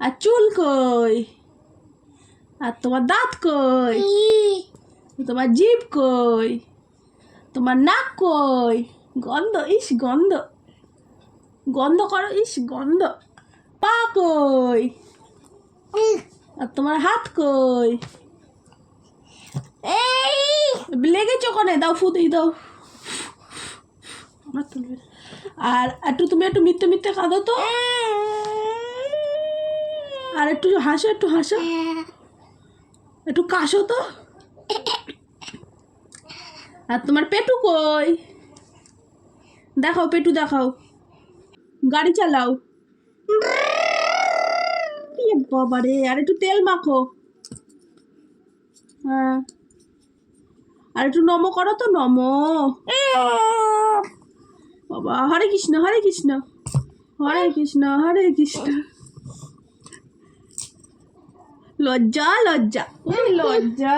আর চুল কই? আর তোমার দাঁত কই? তোমার জিভ কই? তোমার নাক কই? গন্ধ ইস গন্ধ। গন্ধ করো ইস গন্ধ। পা কই? আর তোমার হাত কই? লেগেছো ওখানে দাও ফুতেই দাও। আর একটু তুমি একটু মিথ্যে মিথ্যে কাঁদো তো। আর একটু হাসো একটু হাসো। একটু কাশো তো। আর তোমার পেটু কই? দেখাও পেটু দেখাও। গাড়ি চালাও। ইয়ে বাবা রে আর একটু তেল মাখো। হ্যাঁ। আর একটু নমো করো তো নমো। বাবা হরে কৃষ্ণ হরে কৃষ্ণ। হরে কৃষ্ণ হরে কৃষ্ণ। লজ্জা লজ্জা এই লজ্জা